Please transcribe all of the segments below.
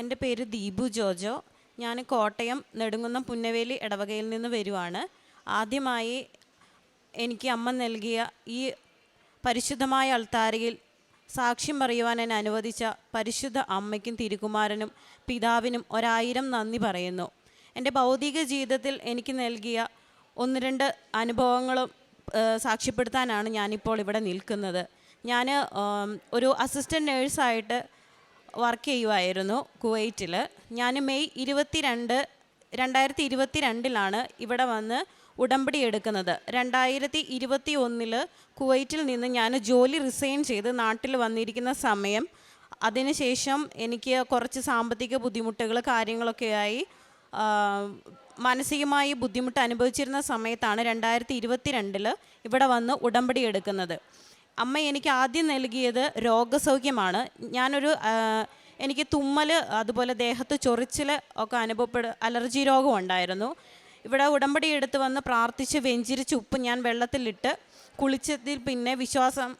എന്റെ പേര് ദീപു ജോജോ. ഞാൻ കോട്ടയം നെടുങ്കുന്നം പുന്നവേലി ഇടവകയിൽ നിന്ന് വരുവാണ്. ആദ്യമായി എനിക്ക് അമ്മ നൽകിയ ഈ പരിശുദ്ധമായ അൾത്താരയിൽ സാക്ഷ്യം പറയുവാൻ എന്നെ അനുവദിച്ച പരിശുദ്ധ അമ്മയ്ക്കും തിരുകുമാരനും പിതാവിനും ഒരായിരം നന്ദി പറയുന്നു. എന്റെ ഭൗതിക ജീവിതത്തിൽ എനിക്ക് നൽകിയ ഒന്ന് രണ്ട് അനുഭവങ്ങളും സാക്ഷ്യപ്പെടുത്താനാണ് ഞാനിപ്പോൾ ഇവിടെ നിൽക്കുന്നത്. ഞാൻ ഒരു അസിസ്റ്റന്റ് നേഴ്സായിട്ട് വർക്ക് ചെയ്യുമായിരുന്നു കുവൈറ്റിൽ ഞാൻ മെയ് ഇരുപത്തിരണ്ട് രണ്ടായിരത്തി ഇരുപത്തി രണ്ടിലാണ് ഇവിടെ വന്ന് ഉടമ്പടി എടുക്കുന്നത്. രണ്ടായിരത്തി ഇരുപത്തി ഒന്നിൽ കുവൈറ്റിൽ നിന്ന് ഞാൻ ജോലി റിസൈൻ ചെയ്ത് നാട്ടിൽ വന്നിരിക്കുന്ന സമയം അതിനുശേഷം എനിക്ക് കുറച്ച് സാമ്പത്തിക ബുദ്ധിമുട്ടുകൾ കാര്യങ്ങളൊക്കെ ആയി. മാനസികമായി ബുദ്ധിമുട്ട് അനുഭവിച്ചിരുന്ന സമയത്താണ് രണ്ടായിരത്തി ഇരുപത്തി രണ്ടിൽ ഇവിടെ വന്ന് ഉടമ്പടി എടുക്കുന്നത്. അമ്മ എനിക്ക് ആദ്യം നൽകിയത് രോഗസൗഖ്യമാണ്. ഞാനൊരു എനിക്ക് തുമ്മൽ അതുപോലെ ദേഹത്ത് ചൊറിച്ചിൽ ഒക്കെ അനുഭവപ്പെട അലർജി രോഗം ഉണ്ടായിരുന്നു. ഇവിടെ ഉടമ്പടി എടുത്ത് വന്ന് പ്രാർത്ഥിച്ച് വെഞ്ചിരിച്ച് ഉപ്പ് ഞാൻ വെള്ളത്തിലിട്ട് കുളിച്ചതിൽ പിന്നെ വിശ്വാസം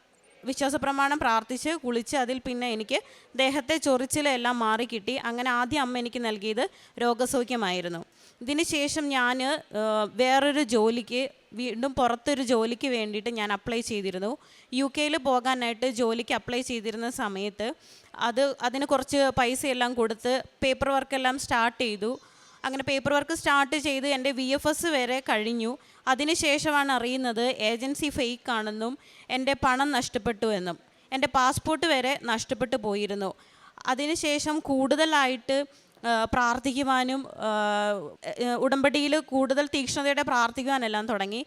വിശ്വാസപ്രമാണം പ്രാർത്ഥിച്ച് കുളിച്ച് അതിൽ പിന്നെ എനിക്ക് ദേഹത്തെ ചൊറിച്ചിലെല്ലാം മാറിക്കിട്ടി. അങ്ങനെ ആദ്യം അമ്മ എനിക്ക് നൽകിയത് രോഗസൗഖ്യമായിരുന്നു. ഇതിന് ശേഷം ഞാൻ വേറൊരു ജോലിക്ക് വീണ്ടും പുറത്തൊരു ജോലിക്ക് വേണ്ടിയിട്ട് ഞാൻ അപ്ലൈ ചെയ്തിരുന്നു. യു കെയിൽ പോകാനായിട്ട് ജോലിക്ക് അപ്ലൈ ചെയ്തിരുന്ന സമയത്ത് അത് അതിന് കുറച്ച് പൈസയെല്ലാം കൊടുത്ത് പേപ്പർ വർക്കെല്ലാം സ്റ്റാർട്ട് ചെയ്തു. അങ്ങനെ പേപ്പർ വർക്ക് സ്റ്റാർട്ട് ചെയ്ത് എന്റെ വി എഫ് എസ് വരെ കഴിഞ്ഞു. അതിനുശേഷമാണ് അറിയുന്നത് ഏജൻസി ഫേക്ക് ആണെന്നും എന്റെ പണം നഷ്ടപ്പെട്ടു എന്നും എന്റെ പാസ്പോർട്ട് വരെ നഷ്ടപ്പെട്ടു പോയിരുന്നു. അതിനുശേഷം കൂടുതലായിട്ട് പ്രാർത്ഥിക്കുവാനും ഉടമ്പടിയിൽ കൂടുതൽ തീക്ഷ്ണതയോടെ പ്രാർത്ഥിക്കുവാനെല്ലാം തുടങ്ങി.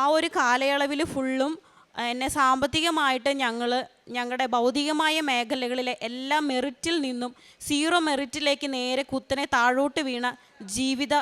ആ ഒരു കാലയളവിൽ ഫുള്ളും എന്നെ സാമ്പത്തികമായിട്ട് ഞങ്ങൾ ഞങ്ങളുടെ ഭൗതികമായ മേഖലകളിലെ എല്ലാ മെറിറ്റിൽ നിന്നും സീറോ മെറിറ്റിലേക്ക് നേരെ കുത്തനെ താഴോട്ട് വീണ ജീവിത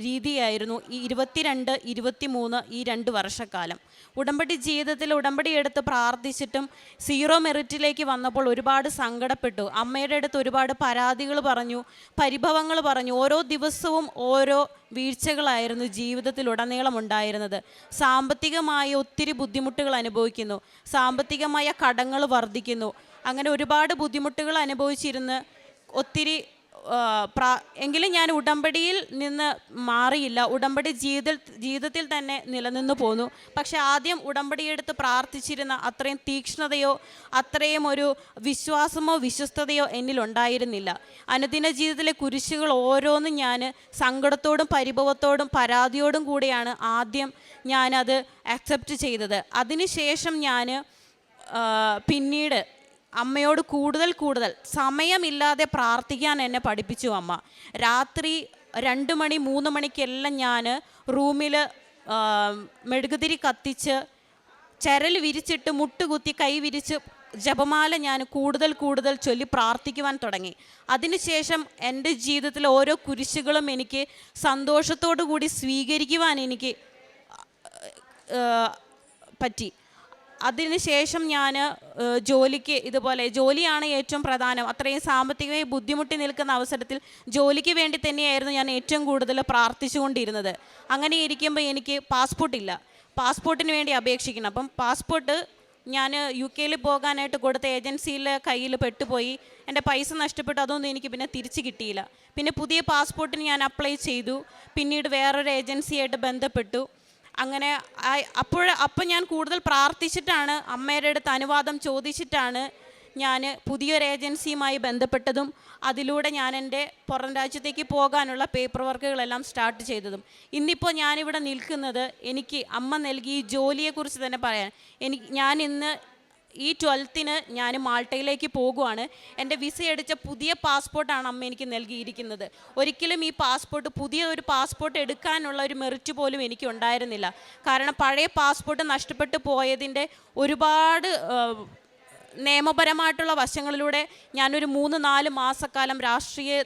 രീതിയായിരുന്നു ഈ ഇരുപത്തിരണ്ട് ഇരുപത്തി മൂന്ന് ഈ രണ്ട് വർഷക്കാലം. ഉടമ്പടി ജീവിതത്തിൽ ഉടമ്പടി എടുത്ത് പ്രാർത്ഥിച്ചിട്ടും സീറോ മെറിറ്റിലേക്ക് വന്നപ്പോൾ ഒരുപാട് സങ്കടപ്പെട്ടു. അമ്മയുടെ അടുത്ത് ഒരുപാട് പരാതികൾ പറഞ്ഞു പരിഭവങ്ങൾ പറഞ്ഞു. ഓരോ ദിവസവും ഓരോ വീഴ്ചകളായിരുന്നു ജീവിതത്തിൽ ഉടനീളം ഉണ്ടായിരുന്നത്. സാമ്പത്തികമായ ഒത്തിരി ബുദ്ധിമുട്ടുകൾ അനുഭവിക്കുന്നു. സാമ്പത്തികമായ കടങ്ങൾ വർദ്ധിക്കുന്നു. അങ്ങനെ ഒരുപാട് ബുദ്ധിമുട്ടുകൾ അനുഭവിച്ചിരുന്ന് ഒത്തിരി എങ്കിലും ഞാൻ ഉടമ്പടിയിൽ നിന്ന് മാറിയില്ല. ഉടമ്പടി ജീവിതത്തിൽ ജീവിതത്തിൽ തന്നെ നിലനിന്നു പോന്നു. പക്ഷെ ആദ്യം ഉടമ്പടിയെടുത്ത് പ്രാർത്ഥിച്ചിരുന്ന അത്രയും തീക്ഷ്ണതയോ അത്രയും ഒരു വിശ്വാസമോ വിശ്വസ്തതയോ എന്നിലുണ്ടായിരുന്നില്ല അനുദിന ജീവിതത്തിലെ കുരിശുകൾ ഓരോന്നും ഞാൻ സങ്കടത്തോടും പരിഭവത്തോടും പരാതിയോടും കൂടിയാണ് ആദ്യം ഞാനത് അക്സെപ്റ്റ് ചെയ്തത്. അതിനുശേഷം ഞാൻ പിന്നീട് അമ്മയോട് കൂടുതൽ കൂടുതൽ സമയമില്ലാതെ പ്രാർത്ഥിക്കാൻ എന്നെ പഠിപ്പിച്ചു അമ്മ. രാത്രി രണ്ട് മണി മൂന്ന് മണിക്കെല്ലാം ഞാൻ റൂമിൽ മെഴുകുതിരി കത്തിച്ച് ചരൽ വിരിച്ചിട്ട് മുട്ടുകുത്തി കൈ വിരിച്ച് ജപമാല ഞാൻ കൂടുതൽ കൂടുതൽ ചൊല്ലി പ്രാർത്ഥിക്കുവാൻ തുടങ്ങി. അതിനുശേഷം എന്റെ ജീവിതത്തിലെ ഓരോ കുരിശുകളും എനിക്ക് സന്തോഷത്തോടു കൂടി സ്വീകരിക്കുവാൻ എനിക്ക് പറ്റി. അതിനുശേഷം ഞാൻ ജോലിക്ക് ഇതുപോലെ ജോലിയാണ് ഏറ്റവും പ്രധാനം. അത്രയും സാമ്പത്തികമായി ബുദ്ധിമുട്ടി നിൽക്കുന്ന അവസരത്തിൽ ജോലിക്ക് വേണ്ടി തന്നെയായിരുന്നു ഞാൻ ഏറ്റവും കൂടുതൽ പ്രാർത്ഥിച്ചുകൊണ്ടിരുന്നത്. അങ്ങനെ ഇരിക്കുമ്പോൾ എനിക്ക് പാസ്പോർട്ടില്ല പാസ്പോർട്ടിന് വേണ്ടി അപേക്ഷിക്കണം. അപ്പം പാസ്പോർട്ട് ഞാൻ യു കെയിൽ പോകാനായിട്ട് കൊടുത്ത ഏജൻസിയിൽ കയ്യിൽ പെട്ടുപോയി. എന്റെ പൈസ നഷ്ടപ്പെട്ടു. അതൊന്നും എനിക്ക് പിന്നെ തിരിച്ച് കിട്ടിയില്ല. പിന്നെ പുതിയ പാസ്പോർട്ടിന് ഞാൻ അപ്ലൈ ചെയ്തു. പിന്നീട് വേറൊരു ഏജൻസിയായിട്ട് ബന്ധപ്പെട്ടു. അങ്ങനെ അപ്പോൾ അപ്പം ഞാൻ കൂടുതൽ പ്രാർത്ഥിച്ചിട്ടാണ് അമ്മയുടെ അടുത്ത് അനുവാദം ചോദിച്ചിട്ടാണ് ഞാൻ പുതിയൊരു ഏജൻസിയുമായി ബന്ധപ്പെട്ടതും അതിലൂടെ ഞാൻ എന്റെ പുറം രാജ്യത്തേക്ക് പോകാനുള്ള പേപ്പർ വർക്കുകളെല്ലാം സ്റ്റാർട്ട് ചെയ്തതും. ഇന്നിപ്പോൾ ഞാനിവിടെ നിൽക്കുന്നത് എനിക്ക് അമ്മ നൽകി ഈ ജോലിയെക്കുറിച്ച് തന്നെ പറയാൻ. എനിക്ക് ഞാൻ ഇന്ന് ഈ ട്വൽത്തിന് ഞാൻ മാൾട്ടയിലേക്ക് പോകുവാണ്. എന്റെ വിസ അടിച്ച പുതിയ പാസ്പോർട്ടാണ് അമ്മ എനിക്ക് നൽകിയിരിക്കുന്നത്. ഒരിക്കലും ഈ പാസ്പോർട്ട് പുതിയ ഒരു പാസ്പോർട്ട് എടുക്കാനുള്ള ഒരു മെറിറ്റ് പോലും എനിക്ക് ഉണ്ടായിരുന്നില്ല. കാരണം പഴയ പാസ്പോർട്ട് നഷ്ടപ്പെട്ടു പോയതിന്റെ ഒരുപാട് നിയമപരമായിട്ടുള്ള വശങ്ങളിലൂടെ ഞാനൊരു മൂന്ന് നാല് മാസക്കാലം രാഷ്ട്രീയ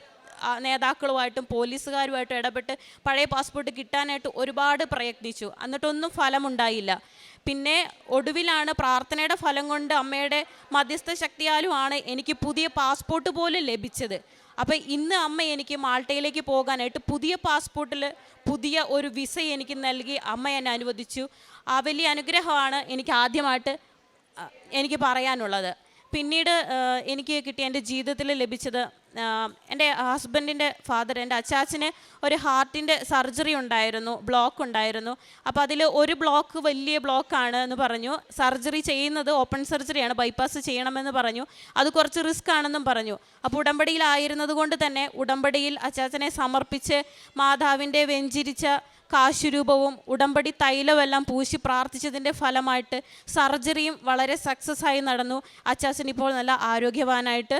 നേതാക്കളുമായിട്ടും പോലീസുകാരുമായിട്ടും ഇടപെട്ട് പഴയ പാസ്പോർട്ട് കിട്ടാനായിട്ട് ഒരുപാട് പ്രയത്നിച്ചു. എന്നിട്ടൊന്നും ഫലമുണ്ടായില്ല. പിന്നെ ഒടുവിലാണ് പ്രാർത്ഥനയുടെ ഫലം കൊണ്ട് അമ്മയുടെ മധ്യസ്ഥ ശക്തിയാലുമാണ് എനിക്ക് പുതിയ പാസ്പോർട്ട് പോലും ലഭിച്ചത്. അപ്പോൾ ഇന്ന് അമ്മ എനിക്ക് മാൾട്ടയിലേക്ക് പോകാനായിട്ട് പുതിയ പാസ്പോർട്ടിൽ പുതിയ ഒരു വിസ എനിക്ക് നൽകി അമ്മ എന്നെ അനുവദിച്ചു. ആ വലിയ അനുഗ്രഹമാണ് എനിക്ക് ആദ്യമായിട്ട് എനിക്ക് പറയാനുള്ളത്. പിന്നീട് എനിക്ക് കിട്ടിയ എന്റെ ജീവിതത്തിൽ ലഭിച്ചത് എന്റെ ഹസ്ബൻഡിന്റെ ഫാദർ എന്റെ അച്ചാച്ചന് ഒരു ഹാർട്ടിന്റെ സർജറി ഉണ്ടായിരുന്നു ബ്ലോക്ക് ഉണ്ടായിരുന്നു. അപ്പോൾ അതിൽ ഒരു ബ്ലോക്ക് വലിയ ബ്ലോക്കാണ് എന്ന് പറഞ്ഞു. സർജറി ചെയ്യുന്നത് ഓപ്പൺ സർജറിയാണ് ബൈപ്പാസ് ചെയ്യണമെന്ന് പറഞ്ഞു. അത് കുറച്ച് റിസ്ക് ആണെന്നും പറഞ്ഞു. അപ്പോൾ ഉടമ്പടിയിലായിരുന്നത് കൊണ്ട് തന്നെ ഉടമ്പടിയിൽ അച്ചാച്ചനെ സമർപ്പിച്ച് മാതാവിന്റെ വെഞ്ചിരിച്ച കാശുരൂപവും ഉടമ്പടി തൈലമെല്ലാം പൂശി പ്രാർത്ഥിച്ചതിന്റെ ഫലമായിട്ട് സർജറിയും വളരെ സക്സസ് ആയി നടന്നു. അച്ചാച്ചൻ ഇപ്പോൾ നല്ല ആരോഗ്യവാനായിട്ട്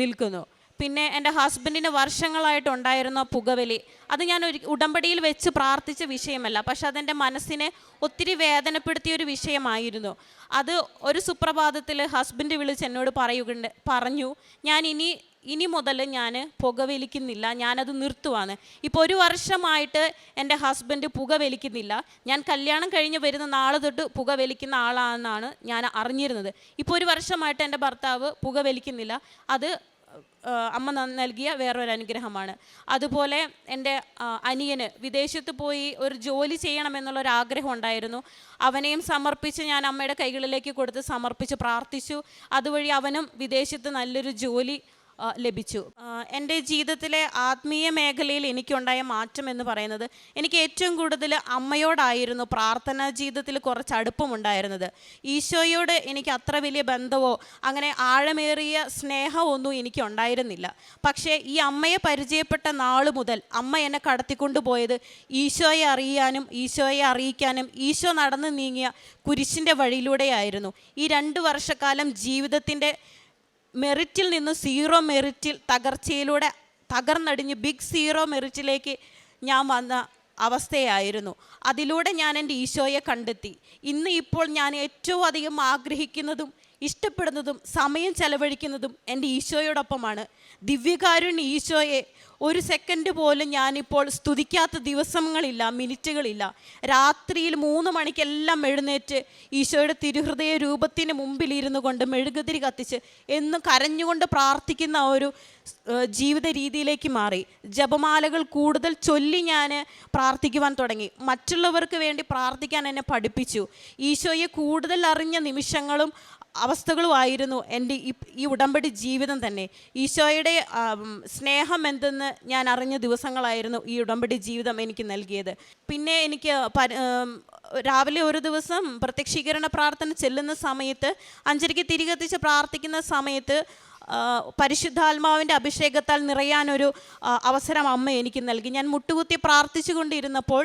നിൽക്കുന്നു. പിന്നെ എന്റെ ഹസ്ബൻഡിന് വർഷങ്ങളായിട്ടുണ്ടായിരുന്ന പുകവലി. അത് ഞാൻ ഒരു ഉടമ്പടിയിൽ വെച്ച് പ്രാർത്ഥിച്ച വിഷയമല്ല. പക്ഷെ അതെന്റെ മനസ്സിനെ ഒത്തിരി വേദനപ്പെടുത്തിയ ഒരു വിഷയമായിരുന്നു. അത് ഒരു സുപ്രഭാതത്തിൽ ഹസ്ബൻഡ് വിളിച്ച് എന്നോട് പറയുകയുണ്ട് പറഞ്ഞു ഞാൻ ഇനി ഇനി മുതൽ ഞാൻ പുകവലിക്കുന്നില്ല. ഞാനത് നിർത്തുവാണ്. ഇപ്പോൾ ഒരു വർഷമായിട്ട് എന്റെ ഹസ്ബൻഡ് പുകവലിക്കുന്നില്ല. ഞാൻ കല്യാണം കഴിഞ്ഞ് വരുന്ന നാളെ തൊട്ട് പുകവലിക്കുന്ന ആളാണെന്നാണ് ഞാൻ അറിഞ്ഞിരുന്നത്. ഇപ്പോൾ ഒരു വർഷമായിട്ട് എന്റെ ഭർത്താവ് പുകവലിക്കുന്നില്ല. അത് അമ്മ നൽകിയ വേറൊരു അനുഗ്രഹമാണ്. അതുപോലെ എന്റെ അനിയന് വിദേശത്ത് പോയി ഒരു ജോലി ചെയ്യണമെന്നുള്ളൊരു ആഗ്രഹം ഉണ്ടായിരുന്നു. അവനെയും സമർപ്പിച്ച് ഞാൻ അമ്മയുടെ കൈകളിലേക്ക് കൊടുത്ത് സമർപ്പിച്ച് പ്രാർത്ഥിച്ചു. അതുവഴി അവനും വിദേശത്ത് നല്ലൊരു ജോലി ലഭിച്ചു. എന്റെ ജീവിതത്തിലെ ആത്മീയ മേഖലയിൽ എനിക്കുണ്ടായ മാറ്റം എന്ന് പറയുന്നത് എനിക്ക് ഏറ്റവും കൂടുതൽ അമ്മയോടായിരുന്നു പ്രാർത്ഥനാ ജീവിതത്തിൽ കുറച്ച് അടുപ്പമുണ്ടായിരുന്നത്. ഈശോയോട് എനിക്ക് അത്ര വലിയ ബന്ധമോ അങ്ങനെ ആഴമേറിയ സ്നേഹമൊന്നും എനിക്ക് ഉണ്ടായിരുന്നില്ല പക്ഷേ ഈ അമ്മയെ പരിചയപ്പെട്ട നാൾ മുതൽ അമ്മ എന്നെ കടത്തിക്കൊണ്ടുപോയത് ഈശോയെ അറിയാനും ഈശോയെ അറിയിക്കാനും ഈശോ നടന്നു നീങ്ങിയ കുരിശിന്റെ വഴിയിലൂടെയായിരുന്നു. ഈ രണ്ട് വർഷക്കാലം ജീവിതത്തിന്റെ മെറിറ്റിൽ നിന്ന് സീറോ മെറിറ്റിൽ തകർച്ചയിലൂടെ തകർന്നടിഞ്ഞ് ബിഗ് സീറോ മെറിറ്റിലേക്ക് ഞാൻ വന്ന അവസ്ഥയായിരുന്നു. അതിലൂടെ ഞാൻ എന്റെ ഈശോയെ കണ്ടെത്തി. ഇന്ന് ഇപ്പോൾ ഞാൻ ഏറ്റവും അധികം ആഗ്രഹിക്കുന്നതും ഇഷ്ടപ്പെടുന്നതും സമയം ചെലവഴിക്കുന്നതും എന്റെ ഈശോയോടൊപ്പമാണ്. ദിവ്യകാരുണ്യ ഈശോയെ ഒരു സെക്കൻഡ് പോലും ഞാനിപ്പോൾ സ്തുതിക്കാത്ത ദിവസങ്ങളില്ല മിനിറ്റുകളില്ല. രാത്രിയിൽ മൂന്ന് മണിക്കെല്ലാം എഴുന്നേറ്റ് ഈശോയുടെ തിരുഹൃദയ രൂപത്തിന് മുമ്പിലിരുന്നു കൊണ്ട് മെഴുകുതിരി കത്തിച്ച് എന്നും കരഞ്ഞുകൊണ്ട് പ്രാർത്ഥിക്കുന്ന ഒരു ജീവിത രീതിയിലേക്ക് മാറി. ജപമാലകൾ കൂടുതൽ ചൊല്ലി ഞാൻ പ്രാർത്ഥിക്കുവാൻ തുടങ്ങി. മറ്റുള്ളവർക്ക് വേണ്ടി പ്രാർത്ഥിക്കാൻ എന്നെ പഠിപ്പിച്ചു. ഈശോയെ കൂടുതൽ അറിഞ്ഞ നിമിഷങ്ങളും അവസ്ഥകളുമായിരുന്നു എന്റെ ഈ ഉടമ്പടി ജീവിതം തന്നെ. ഈശോയുടെ സ്നേഹം എന്തെന്ന് ഞാൻ അറിഞ്ഞ ദിവസങ്ങളായിരുന്നു ഈ ഉടമ്പടി ജീവിതം എനിക്ക് നൽകിയത്. പിന്നെ എനിക്ക് രാവിലെ ഒരു ദിവസം പ്രത്യക്ഷീകരണ പ്രാർത്ഥന ചെല്ലുന്ന സമയത്ത് അഞ്ചരയ്ക്ക് തിരികെത്തിച്ച് പ്രാർത്ഥിക്കുന്ന സമയത്ത് പരിശുദ്ധാത്മാവിന്റെ അഭിഷേകത്താൽ നിറയാനൊരു അവസരം അമ്മ എനിക്ക് നൽകി. ഞാൻ മുട്ടുകുത്തി പ്രാർത്ഥിച്ചു കൊണ്ടിരുന്നപ്പോൾ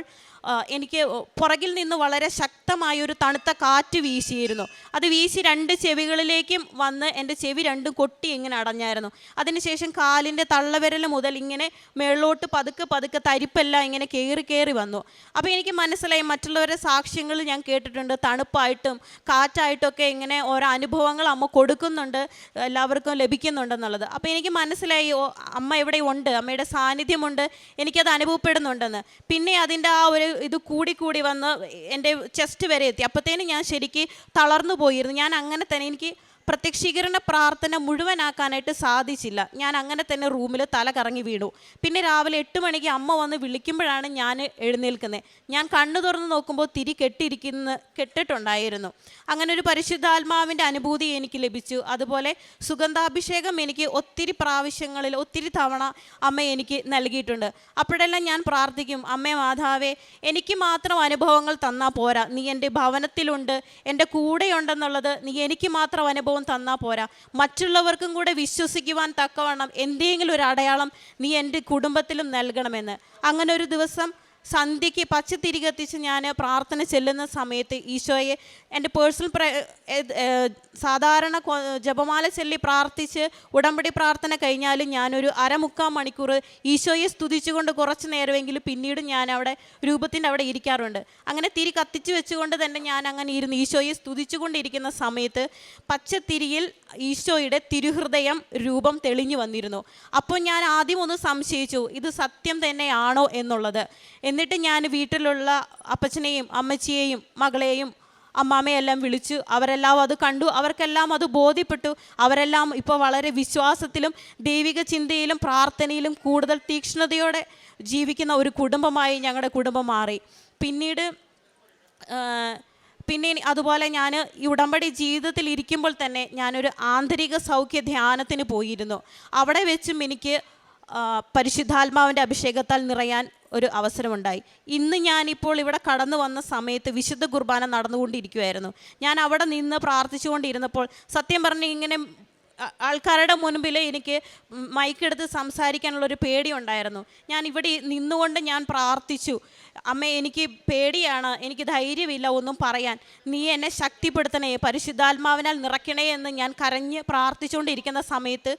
എനിക്ക് പുറകിൽ നിന്ന് വളരെ ശക്തമായൊരു തണുത്ത കാറ്റ് വീശിയിരുന്നു. അത് വീശി രണ്ട് ചെവികളിലേക്കും വന്ന് എന്റെ ചെവി രണ്ടും കൊട്ടി ഇങ്ങനെ അടഞ്ഞായിരുന്നു. അതിനുശേഷം കാലിന്റെ തള്ളവിരൽ മുതൽ ഇങ്ങനെ മേളിലോട്ട് പതുക്കെ പതുക്കെ തരിപ്പെല്ലാം ഇങ്ങനെ കയറി കയറി വന്നു. അപ്പോൾ എനിക്ക് മനസ്സിലായി മറ്റുള്ളവരുടെ സാക്ഷ്യങ്ങൾ ഞാൻ കേട്ടിട്ടുണ്ട്. തണുപ്പായിട്ടും കാറ്റായിട്ടൊക്കെ ഇങ്ങനെ ഓരോ അനുഭവങ്ങൾ അമ്മ കൊടുക്കുന്നുണ്ട് എല്ലാവർക്കും ലഭിക്കുന്നുണ്ടെന്നുള്ളത്. അപ്പോൾ എനിക്ക് മനസ്സിലായി അമ്മ ഇവിടെ ഉണ്ട് അമ്മയുടെ സാന്നിധ്യമുണ്ട്. എനിക്കത് അനുഭവപ്പെടുന്നുണ്ടെന്ന്. പിന്നെ അതിന്റെ ആ ഒരു ഇത് കൂടി കൂടി വന്ന് എന്റെ ചെസ്റ്റ് വരെ എത്തി. അപ്പോഴത്തേനും ഞാൻ ശരിക്ക് തളർന്നു പോയിരുന്നു. ഞാൻ അങ്ങനെ തന്നെ എനിക്ക് പ്രത്യക്ഷീകരണ പ്രാർത്ഥന മുഴുവനാക്കാനായിട്ട് സാധിച്ചില്ല. ഞാൻ അങ്ങനെ തന്നെ റൂമിൽ തല കറങ്ങി വീണു. പിന്നെ രാവിലെ എട്ട് മണിക്ക് അമ്മ വന്ന് വിളിക്കുമ്പോഴാണ് ഞാൻ എഴുന്നേൽക്കുന്നത് ഞാൻ കണ്ണു തുറന്ന് നോക്കുമ്പോൾ തിരി കെട്ടിയിരിക്കുന്ന കെട്ടിട്ടുണ്ടായിരുന്നു. അങ്ങനെ ഒരു പരിശുദ്ധാത്മാവിന്റെ അനുഭൂതി എനിക്ക് ലഭിച്ചു. അതുപോലെ സുഗന്ധാഭിഷേകം എനിക്ക് ഒത്തിരി പ്രാവശ്യങ്ങളിൽ ഒത്തിരി തവണ അമ്മ എനിക്ക് നൽകിയിട്ടുണ്ട്. അപ്പോഴെല്ലാം ഞാൻ പ്രാർത്ഥിക്കും അമ്മേ മാതാവേ എനിക്ക് മാത്രം അനുഭവങ്ങൾ തന്നാൽ പോരാ. നീ എന്റെ ഭവനത്തിലുണ്ട് എന്റെ കൂടെയുണ്ടെന്നുള്ളത് നീ എനിക്ക് മാത്രം അനുഭവം തന്നാൽ പോരാ. മറ്റുള്ളവർക്കും കൂടെ വിശ്വസിക്കുവാൻ തക്കവണ്ണം എന്തെങ്കിലും ഒരു അടയാളം നീ എന്റെ കുടുംബത്തിലും നൽകണമെന്ന്. അങ്ങനെ ഒരു ദിവസം സന്ധ്യയ്ക്ക് പച്ചത്തിരി കത്തിച്ച് ഞാൻ പ്രാർത്ഥന ചെല്ലുന്ന സമയത്ത് ഈശോയെ എന്റെ പേഴ്സണൽ സാധാരണ ജപമാല ചെല്ലി പ്രാർത്ഥിച്ച് ഉടമ്പടി പ്രാർത്ഥന കഴിഞ്ഞാലും ഞാനൊരു അരമുക്കാൽ മണിക്കൂർ ഈശോയെ സ്തുതിച്ചുകൊണ്ട് കുറച്ച് നേരമെങ്കിലും പിന്നീട് ഞാൻ അവിടെ രൂപത്തിന്റെ അവിടെ ഇരിക്കാറുണ്ട്. അങ്ങനെ തിരി കത്തിച്ച് വെച്ചുകൊണ്ട് തന്നെ ഞാൻ അങ്ങനെ ഇരുന്ന് ഈശോയെ സ്തുതിച്ചുകൊണ്ടിരിക്കുന്ന സമയത്ത് പച്ചത്തിരിയിൽ ഈശോയുടെ തിരുഹൃദയം രൂപം തെളിഞ്ഞു വന്നിരുന്നു. അപ്പോൾ ഞാൻ ആദ്യം ഒന്ന് സംശയിച്ചു ഇത് സത്യം തന്നെയാണോ എന്നുള്ളത്? എന്നിട്ട് ഞാൻ വീട്ടിലുള്ള അപ്പച്ചനെയും അമ്മച്ചിയെയും മകളെയും അമ്മാമ്മയെല്ലാം വിളിച്ചു. അവരെല്ലാം അത് കണ്ടു. അവർക്കെല്ലാം അത് ബോധ്യപ്പെട്ടു. അവരെല്ലാം ഇപ്പോൾ വളരെ വിശ്വാസത്തിലും ദൈവിക ചിന്തയിലും പ്രാർത്ഥനയിലും കൂടുതൽ തീക്ഷ്ണതയോടെ ജീവിക്കുന്ന ഒരു കുടുംബമായി ഞങ്ങളുടെ കുടുംബം മാറി. പിന്നീട് പിന്നെ അതുപോലെ ഞാൻ ഈ ഉടമ്പടി ജീവിതത്തിൽ ഇരിക്കുമ്പോൾ തന്നെ ഞാനൊരു ആന്തരിക സൗഖ്യ ധ്യാനത്തിന് പോയിരുന്നു. അവിടെ വെച്ചും എനിക്ക് പരിശുദ്ധാത്മാവിന്റെ അഭിഷേകത്താൽ നിറയാൻ ഒരു അവസരമുണ്ടായി. ഇന്ന് ഞാനിപ്പോൾ ഇവിടെ കടന്നു വന്ന സമയത്ത് വിശുദ്ധ കുർബാന നടന്നുകൊണ്ടിരിക്കുമായിരുന്നു ഞാൻ അവിടെ നിന്ന് പ്രാർത്ഥിച്ചുകൊണ്ടിരുന്നപ്പോൾ സത്യം പറഞ്ഞ് ഇങ്ങനെ ആൾക്കാരുടെ മുൻപിൽ എനിക്ക് മൈക്കെടുത്ത് ഒരു പേടിയുണ്ടായിരുന്നു. ഞാൻ ഇവിടെ നിന്നുകൊണ്ട് ഞാൻ പ്രാർത്ഥിച്ചു. അമ്മ എനിക്ക് പേടിയാണ് എനിക്ക് ധൈര്യമില്ല ഒന്നും പറയാൻ. നീ എന്നെ ശക്തിപ്പെടുത്തണേ പരിശുദ്ധാത്മാവിനാൽ നിറയ്ക്കണേ എന്ന് ഞാൻ കരഞ്ഞ് പ്രാർത്ഥിച്ചുകൊണ്ടിരിക്കുന്ന സമയത്ത്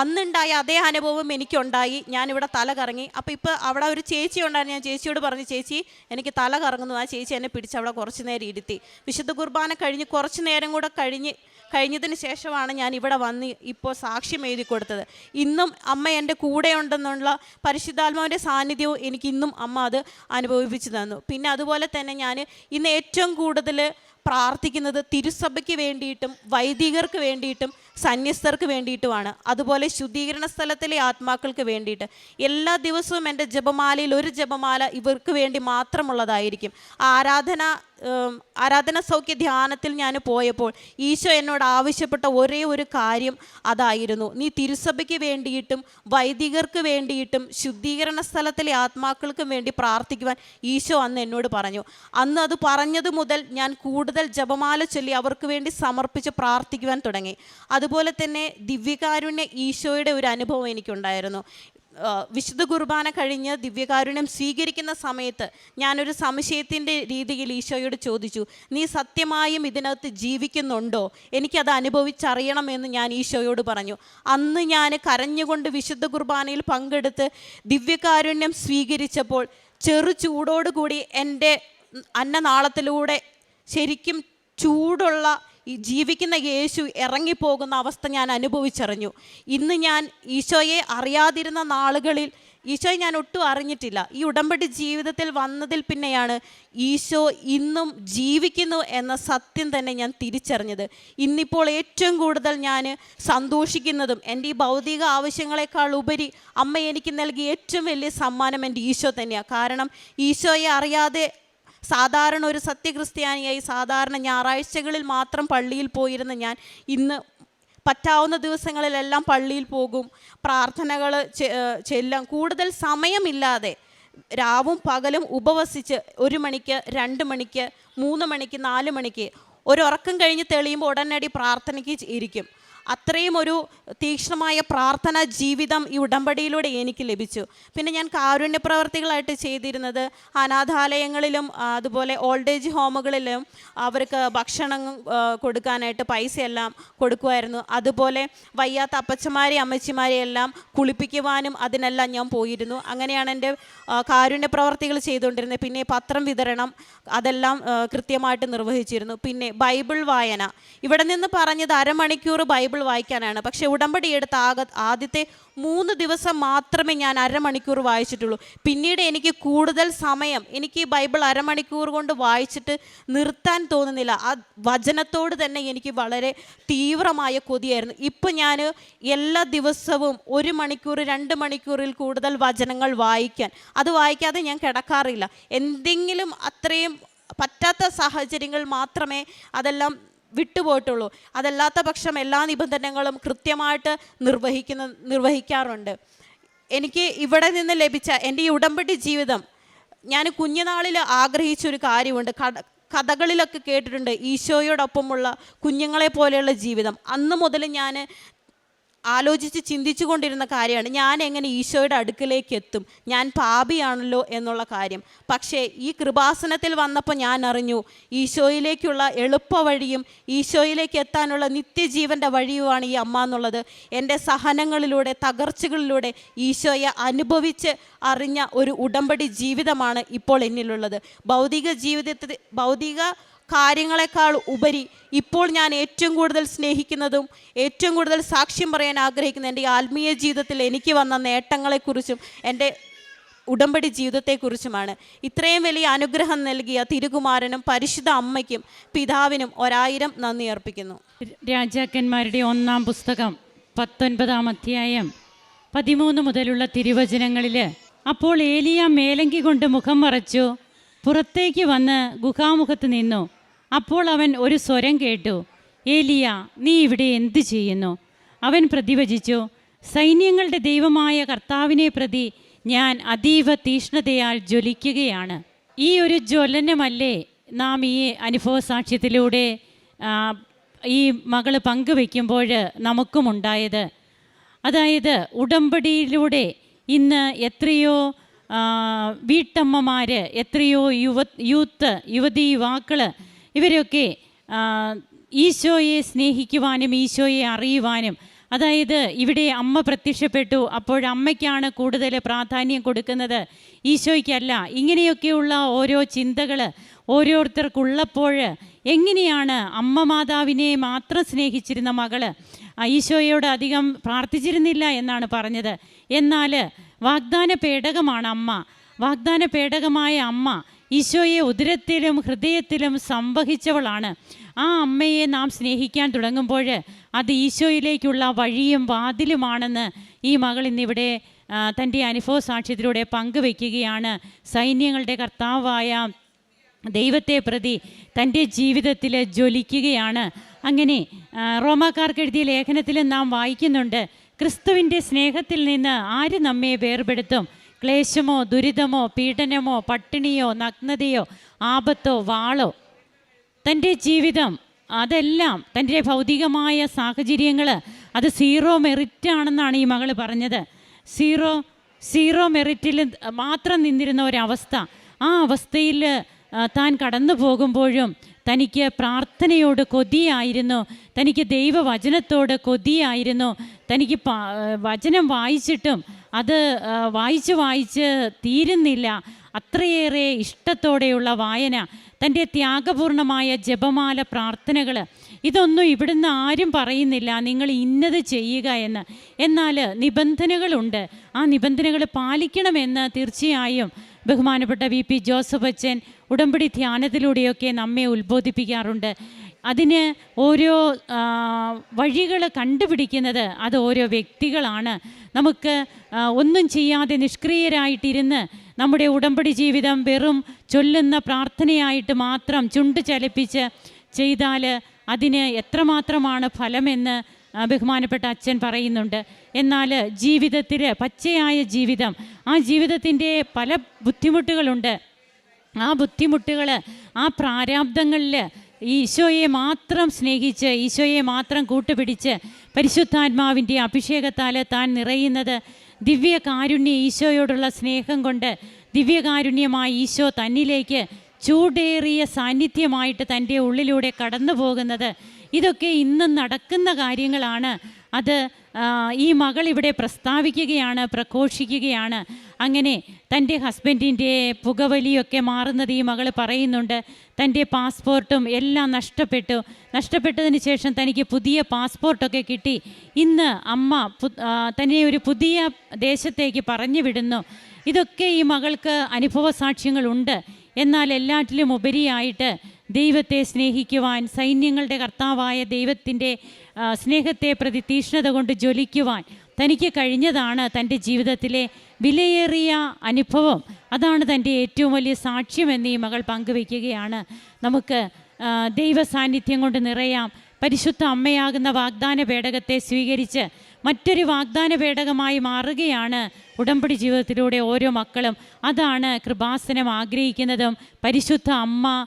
അന്നുണ്ടായ അതേ അനുഭവം എനിക്കുണ്ടായി. ഞാനിവിടെ തല കറങ്ങി. അപ്പോൾ ഇപ്പോൾ അവിടെ ഒരു ചേച്ചി ഉണ്ടായിരുന്നു. ഞാൻ ചേച്ചിയോട് പറഞ്ഞു ചേച്ചി എനിക്ക് തല കറങ്ങുന്നു. ആ ചേച്ചി എന്നെ പിടിച്ച് അവിടെ കുറച്ച് നേരം ഇരുത്തി. വിശുദ്ധ കുർബാന കഴിഞ്ഞ് കുറച്ച് നേരം കൂടെ കഴിഞ്ഞ് കഴിഞ്ഞതിന് ശേഷമാണ് ഞാൻ ഇവിടെ വന്ന് ഇപ്പോൾ സാക്ഷ്യം എഴുതി കൊടുത്തത്. ഇന്നും അമ്മ എന്റെ കൂടെയുണ്ടെന്നുള്ള പരിശുദ്ധാത്മാവിന്റെ സാന്നിധ്യവും എനിക്ക് ഇന്നും അമ്മ അത് അനുഭവിപ്പിച്ചു തന്നു. പിന്നെ അതുപോലെ തന്നെ ഞാൻ ഇന്ന് ഏറ്റവും കൂടുതൽ പ്രാർത്ഥിക്കുന്നത് തിരുസഭയ്ക്ക് വേണ്ടിയിട്ടും വൈദികർക്ക് വേണ്ടിയിട്ടും സന്യസ്തർക്ക് വേണ്ടിയിട്ടുമാണ്. അതുപോലെ ശുദ്ധീകരണ സ്ഥലത്തിലെ ആത്മാക്കൾക്ക് വേണ്ടിയിട്ട്. എല്ലാ ദിവസവും എന്റെ ജപമാലയിൽ ഒരു ജപമാല ഇവർക്ക് വേണ്ടി മാത്രമുള്ളതായിരിക്കും. ആരാധന ആരാധന സൗഖ്യ ധ്യാനത്തിൽ ഞാൻ പോയപ്പോൾ ഈശോ എന്നോട് ആവശ്യപ്പെട്ട ഒരേ ഒരു കാര്യം അതായിരുന്നു. നീ തിരുസഭയ്ക്ക് വേണ്ടിയിട്ടും വൈദികർക്ക് വേണ്ടിയിട്ടും ശുദ്ധീകരണ സ്ഥലത്തിലെ ആത്മാക്കൾക്കും വേണ്ടി പ്രാർത്ഥിക്കുവാൻ ഈശോ അന്ന് എന്നോട് പറഞ്ഞു. അന്ന് അത് പറഞ്ഞത് മുതൽ ഞാൻ കൂടുതൽ ജപമാല ചൊല്ലി അവർക്ക് വേണ്ടി സമർപ്പിച്ച് പ്രാർത്ഥിക്കുവാൻ തുടങ്ങി. അതുപോലെ തന്നെ ദിവ്യകാരുണ്യ ഈശോയുടെ ഒരു അനുഭവം എനിക്കുണ്ടായിരുന്നു. വിശുദ്ധ കുർബാന കഴിഞ്ഞ് ദിവ്യകാരുണ്യം സ്വീകരിക്കുന്ന സമയത്ത് ഞാനൊരു സംശയത്തിന്റെ രീതിയിൽ ഈശോയോട് ചോദിച്ചു നീ സത്യമായും ഇതിനകത്ത് ജീവിക്കുന്നുണ്ടോ? എനിക്കത് അനുഭവിച്ചറിയണമെന്ന് ഞാൻ ഈശോയോട് പറഞ്ഞു. അന്ന് ഞാൻ കരഞ്ഞുകൊണ്ട് വിശുദ്ധ കുർബാനയിൽ പങ്കെടുത്ത് ദിവ്യകാരുണ്യം സ്വീകരിച്ചപ്പോൾ ചെറു ചൂടോടുകൂടി എന്റെ അന്നനാളത്തിലൂടെ ശരിക്കും ചൂടുള്ള ഈ ജീവിക്കുന്ന യേശു ഇറങ്ങിപ്പോകുന്ന അവസ്ഥ ഞാൻ അനുഭവിച്ചറിഞ്ഞു. ഇന്ന് ഞാൻ ഈശോയെ അറിയാതിരുന്ന നാളുകളിൽ ഈശോയെ ഞാൻ ഒട്ടും അറിഞ്ഞിട്ടില്ല. ഈ ഉടമ്പടി ജീവിതത്തിൽ വന്നതിൽ പിന്നെയാണ് ഈശോ ഇന്നും ജീവിക്കുന്നു എന്ന സത്യം തന്നെ ഞാൻ തിരിച്ചറിഞ്ഞത്. ഇന്നിപ്പോൾ ഏറ്റവും കൂടുതൽ ഞാൻ സന്തോഷിക്കുന്നതും എന്റെ ഈ ഭൗതിക ആവശ്യങ്ങളെക്കാൾ ഉപരി അമ്മ എനിക്ക് നൽകിയ ഏറ്റവും വലിയ സമ്മാനം എന്റെ ഈശോ തന്നെയാണ്. കാരണം ഈശോയെ അറിയാതെ സാധാരണ ഒരു സത്യക്രിസ്ത്യാനിയായി സാധാരണ ഞായറാഴ്ചകളിൽ മാത്രം പള്ളിയിൽ പോയിരുന്ന ഞാൻ ഇന്ന് പറ്റാവുന്ന ദിവസങ്ങളിലെല്ലാം പള്ളിയിൽ പോകും. പ്രാർത്ഥനകൾ ചെല്ലാം. കൂടുതൽ സമയമില്ലാതെ രാവും പകലും ഉപവസിച്ച് ഒരു മണിക്ക് രണ്ട് മണിക്ക് മൂന്ന് മണിക്ക് നാല് മണിക്ക് ഒരു ഉറക്കം കഴിഞ്ഞ് തെളിയുമ്പോൾ ഉടനടി പ്രാർത്ഥനയ്ക്ക് ഇരിക്കും. അത്രയും ഒരു തീക്ഷ്ണമായ പ്രാർത്ഥന ജീവിതം ഈ ഉടമ്പടിയിലൂടെ എനിക്ക് ലഭിച്ചു. പിന്നെ ഞാൻ കാരുണ്യ പ്രവർത്തികളായിട്ട് ചെയ്തിരുന്നത് അനാഥാലയങ്ങളിലും അതുപോലെ ഓൾഡ് ഏജ് ഹോമുകളിലും അവർക്ക് ഭക്ഷണം കൊടുക്കാനായിട്ട് പൈസയെല്ലാം കൊടുക്കുമായിരുന്നു. അതുപോലെ വയ്യാത്ത അപ്പച്ചമാരെ അമ്മച്ചിമാരെ എല്ലാം കുളിപ്പിക്കുവാനും അതിനെല്ലാം ഞാൻ പോയിരുന്നു. അങ്ങനെയാണ് എന്റെ കാരുണ്യ പ്രവർത്തികൾ ചെയ്തുകൊണ്ടിരുന്നത്. പിന്നെ പത്രം വിതരണം അതെല്ലാം കൃത്യമായിട്ട് നിർവഹിച്ചിരുന്നു. പിന്നെ ബൈബിൾ വായന. ഇവിടെ നിന്ന് പറഞ്ഞത് അരമണിക്കൂർ ബൈബിൾ വായിക്കാനാണ്. പക്ഷെ ഉടമ്പടി എടുത്ത ആക ആദ്യത്തെ മൂന്ന് ദിവസം മാത്രമേ ഞാൻ അരമണിക്കൂർ വായിച്ചിട്ടുള്ളൂ. പിന്നീട് എനിക്ക് കൂടുതൽ സമയം എനിക്ക് ബൈബിൾ അരമണിക്കൂർ കൊണ്ട് വായിച്ചിട്ട് നിർത്താൻ തോന്നുന്നില്ല. ആ വചനത്തോട് തന്നെ എനിക്ക് വളരെ തീവ്രമായ കൊതിയായിരുന്നു. ഇപ്പം ഞാൻ എല്ലാ ദിവസവും ഒരു മണിക്കൂർ രണ്ട് മണിക്കൂറിൽ കൂടുതൽ വചനങ്ങൾ വായിക്കാൻ. അത് വായിക്കാതെ ഞാൻ കിടക്കാറില്ല. എന്തെങ്കിലും അത്രയും പറ്റാത്ത സാഹചര്യങ്ങൾ മാത്രമേ അതെല്ലാം വിട്ടുപോയിട്ടുള്ളൂ. അതല്ലാത്ത പക്ഷം എല്ലാ നിബന്ധനകളും കൃത്യമായിട്ട് നിർവഹിക്കുന്ന നിർവഹിക്കാറുണ്ട്. എനിക്ക് ഇവിടെ നിന്ന് ലഭിച്ച എന്റെ ഈ ഉടമ്പടി ജീവിതം ഞാൻ കുഞ്ഞുനാളിൽ ആഗ്രഹിച്ചൊരു കാര്യമുണ്ട്. കഥ കഥകളിലൊക്കെ കേട്ടിട്ടുണ്ട് ഈശോയോടൊപ്പമുള്ള കുഞ്ഞുങ്ങളെ പോലെയുള്ള ജീവിതം. അന്ന് മുതൽ ഞാൻ ആലോചിച്ച് ചിന്തിച്ചു കൊണ്ടിരുന്ന കാര്യമാണ് ഞാൻ എങ്ങനെ ഈശോയുടെ അടുക്കിലേക്ക് എത്തും ഞാൻ പാപിയാണല്ലോ എന്നുള്ള കാര്യം. പക്ഷേ ഈ കൃപാസനത്തിൽ വന്നപ്പോൾ ഞാൻ അറിഞ്ഞു ഈശോയിലേക്കുള്ള എളുപ്പ വഴിയും ഈശോയിലേക്ക് എത്താനുള്ള നിത്യജീവന്റെ വഴിയുമാണ് ഈ അമ്മ എന്നുള്ളത്. എന്റെ സഹനങ്ങളിലൂടെ തകർച്ചകളിലൂടെ ഈശോയെ അനുഭവിച്ച് അറിഞ്ഞ ഒരു ഉടമ്പടി ജീവിതമാണ് ഇപ്പോൾ എന്നിലുള്ളത്. ഭൗതിക ജീവിതത്തിൽ ഭൗതിക കാര്യങ്ങളെക്കാൾ ഉപരി ഇപ്പോൾ ഞാൻ ഏറ്റവും കൂടുതൽ സ്നേഹിക്കുന്നതും ഏറ്റവും കൂടുതൽ സാക്ഷ്യം പറയാൻ ആഗ്രഹിക്കുന്ന എന്റെ ആത്മീയ ജീവിതത്തിൽ എനിക്ക് വന്ന നേട്ടങ്ങളെക്കുറിച്ചും എന്റെ ഉടമ്പടി ജീവിതത്തെക്കുറിച്ചുമാണ്. ഇത്രയും വലിയ അനുഗ്രഹം നൽകിയ തിരുകുമാരനും പരിശുദ്ധ അമ്മയ്ക്കും പിതാവിനും ഒരായിരം നന്ദി അർപ്പിക്കുന്നു. രാജാക്കന്മാരുടെ ഒന്നാം പുസ്തകം പത്തൊൻപതാം അധ്യായം പതിമൂന്ന് മുതലുള്ള തിരുവചനങ്ങളിൽ അപ്പോൾ ഏലിയ മേലങ്കി കൊണ്ട് മുഖം മറച്ചു പുറത്തേക്ക് വന്ന് ഗുഹാമുഖത്ത് നിന്നു. അപ്പോൾ അവൻ ഒരു സ്വരം കേട്ടു ഏലിയ നീ ഇവിടെ എന്തു ചെയ്യുന്നു? അവൻ പ്രതിവചിച്ചു സൈന്യങ്ങളുടെ ദൈവമായ കർത്താവിനെ പ്രതി ഞാൻ അതീവ തീഷ്ണതയാൽ ജ്വലിക്കുകയാണ്. ഈ ഒരു ജ്വലനമല്ലേ നാം ഈ അനുഭവ സാക്ഷ്യത്തിലൂടെ ഈ മകൾ പങ്കുവെക്കുമ്പോൾ നമുക്കുമുണ്ടായത്? അതായത് ഉടമ്പടിയിലൂടെ ഇന്ന് എത്രയോ വീട്ടമ്മമാർ എത്രയോ യുവ യൂത്ത് യുവതി യുവാക്കൾ ഇവരൊക്കെ ഈശോയെ സ്നേഹിക്കുവാനും ഈശോയെ അറിയുവാനും അതായത് ഇവിടെ അമ്മ പ്രത്യക്ഷപ്പെട്ടു അപ്പോൾ അമ്മയ്ക്കാണ് കൂടുതൽ പ്രാധാന്യം കൊടുക്കുന്നത്. ഈശോയ്ക്കല്ല ഇങ്ങനെയൊക്കെയുള്ള ഓരോ ചിന്തകൾ ഓരോരുത്തർക്കുള്ളപ്പോൾ എങ്ങനെയാണ് അമ്മ മാതാവിനെ മാത്രം സ്നേഹിച്ചിരുന്ന മകൾ? ഈശോയോട് അധികം പ്രാർത്ഥിച്ചിരുന്നില്ല എന്നാണ് പറഞ്ഞത്. എന്നാൽ വാഗ്ദാന പേടകമാണ് അമ്മ. വാഗ്ദാന പേടകമായ അമ്മ ഈശോയെ ഉദരത്തിലും ഹൃദയത്തിലും സംവഹിച്ചവളാണ്. ആ അമ്മയെ നാം സ്നേഹിക്കാൻ തുടങ്ങുമ്പോൾ അത് ഈശോയിലേക്കുള്ള വഴിയും വാതിലുമാണെന്ന് ഈ മകൾ ഇന്നിവിടെ തന്റെ അനുഭവ സാക്ഷ്യത്തിലൂടെ പങ്കുവെക്കുകയാണ്. സൈന്യങ്ങളുടെ കർത്താവായ ദൈവത്തെ പ്രതി തന്റെ ജീവിതത്തിൽ ജ്വലിക്കുകയാണ്. അങ്ങനെ റോമാക്കാർക്ക് എഴുതിയ ലേഖനത്തിൽ നാം വായിക്കുന്നുണ്ട് ക്രിസ്തുവിന്റെ സ്നേഹത്തിൽ നിന്ന് ആര് നമ്മെ വേർപെടുത്തും? ക്ലേശമോ ദുരിതമോ പീഡനമോ പട്ടിണിയോ നഗ്നതയോ ആപത്തോ വാളോ? തന്റെ ജീവിതം അതെല്ലാം തന്റെ ഭൗതികമായ സാഹചര്യങ്ങൾ അത് സീറോ മെറിറ്റ് ആണെന്നാണ് ഈ മകൾ പറഞ്ഞത്. സീറോ സീറോ മെറിറ്റിൽ മാത്രം നിന്നിരുന്ന ഒരവസ്ഥ. ആ അവസ്ഥയിൽ താൻ കടന്നു പോകുമ്പോഴും തനിക്ക് പ്രാർത്ഥനയോട് കൊതിയായിരുന്നു. തനിക്ക് ദൈവവചനത്തോട് കൊതിയായിരുന്നു. തനിക്ക് വചനം വായിച്ചിട്ടും അത് വായിച്ച് വായിച്ച് തീരുന്നില്ല. അത്രയേറെ ഇഷ്ടത്തോടെയുള്ള വായന തന്റെ ത്യാഗപൂർണമായ ജപമാല പ്രാർത്ഥനകൾ. ഇതൊന്നും ഇവിടുന്ന് ആരും പറയുന്നില്ല നിങ്ങൾ ഇന്നത് ചെയ്യുക എന്ന്. എന്നാൽ നിബന്ധനകളുണ്ട്. ആ നിബന്ധനകൾ പാലിക്കണമെന്ന് തീർച്ചയായും ബഹുമാനപ്പെട്ട വി പി ജോസഫ് അച്ഛൻ ഉടമ്പടി ധ്യാനത്തിലൂടെയൊക്കെ നമ്മെ ഉത്ബോധിപ്പിക്കാറുണ്ട്. അതിന് ഓരോ വഴികൾ കണ്ടുപിടിക്കുന്നത് അത് ഓരോ വ്യക്തികളാണ്. നമുക്ക് ഒന്നും ചെയ്യാതെ നിഷ്ക്രിയരായിട്ടിരുന്ന് നമ്മുടെ ഉടമ്പടി ജീവിതം വെറും ചൊല്ലുന്ന പ്രാർത്ഥനയായിട്ട് മാത്രം ചുണ്ട് ചലിപ്പിച്ച് ചെയ്താൽ അതിന് എത്രമാത്രമാണ് ഫലമെന്ന് ബഹുമാനപ്പെട്ട അച്ഛൻ പറയുന്നുണ്ട്. എന്നാൽ ജീവിതത്തിൽ പച്ചയായ ജീവിതം ആ ജീവിതത്തിന്റെ പല ബുദ്ധിമുട്ടുകളുണ്ട്. ആ ബുദ്ധിമുട്ടുകൾ ആ പ്രാരാബ്ദങ്ങളിൽ ഈശോയെ മാത്രം സ്നേഹിച്ച് ഈശോയെ മാത്രം കൂട്ടുപിടിച്ച് പരിശുദ്ധാത്മാവിന്റെ അഭിഷേകത്താൽ താൻ നിറയുന്നത് ദിവ്യകാരുണ്യ ഈശോയോടുള്ള സ്നേഹം കൊണ്ട് ദിവ്യകാരുണ്യമായി ഈശോ തന്നിലേക്ക് ചൂടേറിയ സാന്നിധ്യമായിട്ട് തന്റെ ഉള്ളിലൂടെ കടന്നു പോകുന്നത് ഇതൊക്കെ ഇന്ന് നടക്കുന്ന കാര്യങ്ങളാണ്. അത് ഈ മകൾ ഇവിടെ പ്രസ്താവിക്കുകയാണ് പ്രഘോഷിക്കുകയാണ്. അങ്ങനെ തന്റെ ഹസ്ബൻഡിന്റെ പുകവലിയൊക്കെ മാറുന്നത് ഈ മകൾ പറയുന്നുണ്ട്. തന്റെ പാസ്പോർട്ടും എല്ലാം നഷ്ടപ്പെട്ടു. നഷ്ടപ്പെട്ടതിന് ശേഷം തനിക്ക് പുതിയ പാസ്പോർട്ടൊക്കെ കിട്ടി. ഇന്ന് അമ്മ തന്നെ ഒരു പുതിയ ദേശത്തേക്ക് പറഞ്ഞു വിടുന്നു. ഇതൊക്കെ ഈ മകൾക്ക് അനുഭവ സാക്ഷ്യങ്ങളുണ്ട്. എന്നാൽ എല്ലാറ്റിലും ഉപരിയായിട്ട് ദൈവത്തെ സ്നേഹിക്കുവാൻ സൈന്യങ്ങളുടെ കർത്താവായ ദൈവത്തിന്റെ സ്നേഹത്തെ പ്രതി തീഷ്ണത കൊണ്ട് ജ്വലിക്കുവാൻ തനിക്ക് കഴിഞ്ഞതാണ് തന്റെ ജീവിതത്തിലെ വിലയേറിയ അനുഭവം. അതാണ് തന്റെ ഏറ്റവും വലിയ സാക്ഷ്യമെന്ന് ഈ മകൾ പങ്കുവയ്ക്കുകയാണ്. നമുക്ക് ദൈവ സാന്നിധ്യം കൊണ്ട് നിറയാം. പരിശുദ്ധ അമ്മയാകുന്ന വാഗ്ദാന പേടകത്തെ സ്വീകരിച്ച് മറ്റൊരു വാഗ്ദാന പേടകമായി മാറുകയാണ് ഉടമ്പടി ജീവിതത്തിലൂടെ ഓരോ മക്കളും. അതാണ് കൃപാസനം ആഗ്രഹിക്കുന്നതും പരിശുദ്ധ അമ്മ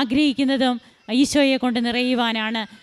ആഗ്രഹിക്കുന്നതും ഈശോയെ കൊണ്ട് നിറയുവാനാണ്.